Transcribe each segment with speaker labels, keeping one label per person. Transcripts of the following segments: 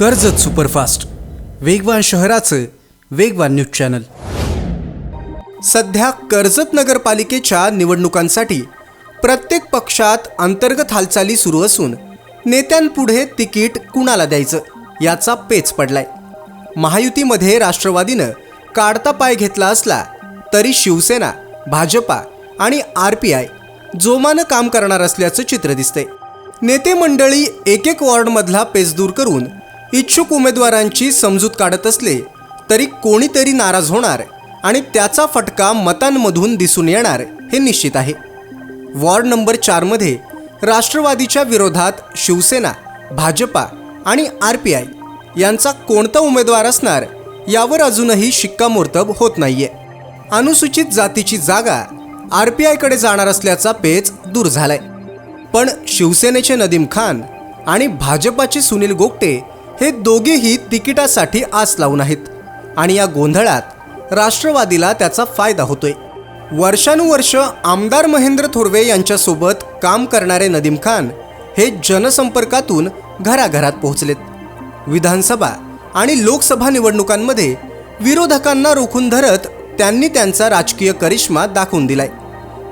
Speaker 1: Karjat superfast. वेगवान शहराचं वेगवान न्यूज चॅनल. सध्या कर्जत नगरपालिकेच्या निवडणुकांसाठी प्रत्येक पक्षात अंतर्गत हालचाली सुरू असून नेत्यांपुढे तिकीट कुणाला द्यायचं याचा पेच पडलाय. महायुतीमध्ये राष्ट्रवादीनं काढता पाय घेतला असला तरी शिवसेना भाजपा आणि आर पी आय जोमानं काम करणार असल्याचं चित्र दिसतंय. नेते मंडळी एक एक वॉर्डमधला पेच दूर करून इच्छुक उमेदवारांची समजूत काढत असले तरी कोणीतरी नाराज होणार आणि त्याचा फटका मतांमधून दिसून येणार हे निश्चित आहे. वॉर्ड नंबर चारमध्ये राष्ट्रवादीच्या विरोधात शिवसेना भाजपा आणि आर पी आय यांचा कोणता उमेदवार असणार यावर अजूनही शिक्कामोर्तब होत नाहीये. अनुसूचित जातीची जागा आर पी आयकडे जाणार असल्याचा पेच दूर झालाय. पण शिवसेनेचे नदीम खान आणि भाजपाचे सुनील गोगटे हे दोघेही तिकिटासाठी आस लावून आहेत. आणि या गोंधळात राष्ट्रवादीला त्याचा फायदा होतोय. वर्षानुवर्ष आमदार महेंद्र थोरवे यांच्यासोबत काम करणारे नदीम खान हे जनसंपर्कातून घराघरात पोहोचलेत. विधानसभा आणि लोकसभा निवडणुकांमध्ये विरोधकांना रोखून धरत त्यांनी त्यांचा राजकीय करिश्मा दाखवून दिलाय.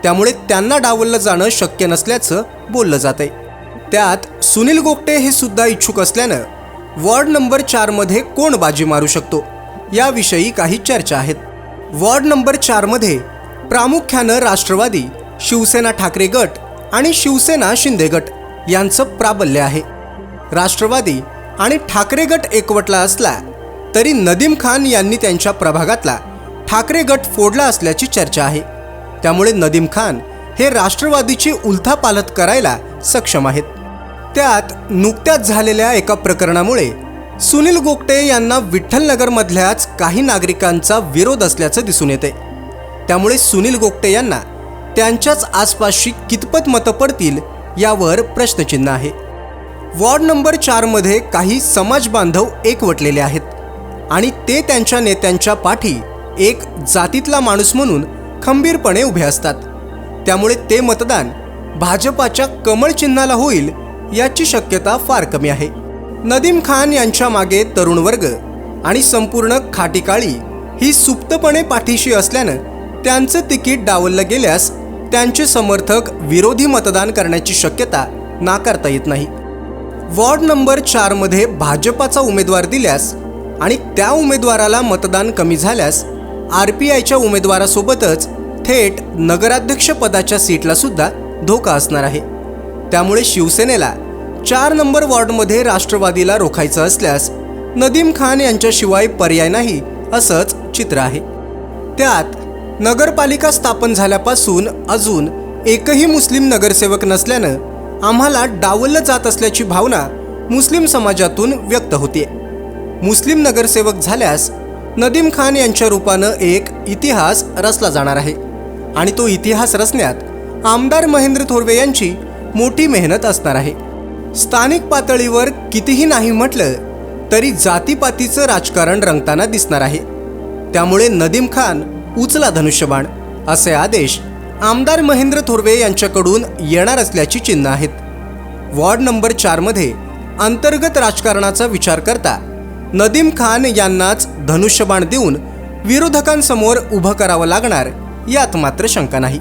Speaker 1: त्यामुळे त्यांना डावललं जाणं शक्य नसल्याचं बोललं जात आहे त्यात सुनील गोगटे हे सुद्धा इच्छुक असल्यानं वॉर्ड नंबर चारमध्ये कोण बाजी मारू शकतो? याविषयी काही चर्चा आहेत. वॉर्ड नंबर चारमध्ये प्रामुख्यानं राष्ट्रवादी शिवसेना ठाकरे गट आणि शिवसेना शिंदे गट यांचं प्राबल्य आहे. राष्ट्रवादी आणि ठाकरे गट एकवटला असला तरी नदीम खान यांनी त्यांच्या प्रभागातला ठाकरे गट फोडला असल्याची चर्चा आहे. त्यामुळे नदीम खान हे राष्ट्रवादीची उलथापालथ करायला सक्षम आहेत. त्यात नुकत्याच झालेल्या एका प्रकरणामुळे सुनील गोगटे यांना विठ्ठलनगरमधल्याच काही नागरिकांचा विरोध असल्याचं दिसून येते. त्यामुळे सुनील गोगटे यांना त्यांच्याच आसपासची कितपत मतं पडतील यावर प्रश्नचिन्ह आहे. वॉर्ड नंबर चारमध्ये काही समाज बांधव एकवटलेले आहेत आणि ते त्यांच्या नेत्यांच्या पाठी एक जातीतला माणूस म्हणून खंबीरपणे उभे असतात. त्यामुळे ते मतदान भाजपाच्या कमळ चिन्हाला होईल याची शक्यता फार कमी आहे. नदीम खान यांच्या मागे तरुण वर्ग आणि संपूर्ण खाटीकाळी ही सुप्तपणे पाठीशी असल्यानं त्यांचं तिकीट डावललं गेल्यास त्यांचे समर्थक विरोधी मतदान करण्याची शक्यता नाकारता येत नाही. वॉर्ड नंबर चारमध्ये भाजपाचा उमेदवार दिल्यास आणि त्या उमेदवाराला मतदान कमी झाल्यास आर पी आयच्या उमेदवारासोबतच थेट नगराध्यक्षपदाच्या सीटलासुद्धा सीटला सुद्धा धोका असणार आहे. त्यामुळे शिवसेनेला चार नंबर वॉर्डमध्ये राष्ट्रवादीला रोखायचं असल्यास नदीम खान यांच्याशिवाय पर्याय नाही असंच चित्र आहे. त्यात नगरपालिका स्थापन झाल्यापासून अजून एकही मुस्लिम नगरसेवक नसल्यानं आम्हाला डावललं जात असल्याची भावना मुस्लिम समाजातून व्यक्त होते मुस्लिम नगरसेवक झाल्यास नदीम खान यांच्या रूपानं एक इतिहास रचला जाणार आहे. आणि तो इतिहास रचण्यात आमदार महेंद्र थोरवे यांची मोठी मेहनत असणार आहे. स्थानिक पातळीवर कितीही नाही म्हटलं तरी जातीपातीचं राजकारण रंगताना दिसणार आहे. त्यामुळे नदीम खान उचला धनुष्यबाण असे आदेश आमदार महेंद्र थोरवे यांच्याकडून येणार असल्याची चिन्ह आहेत. वॉर्ड नंबर चारमध्ये अंतर्गत राजकारणाचा विचार करता नदीम खान यांनाच धनुष्यबाण देऊन विरोधकांसमोर उभं करावं लागणार यात मात्र शंका नाही.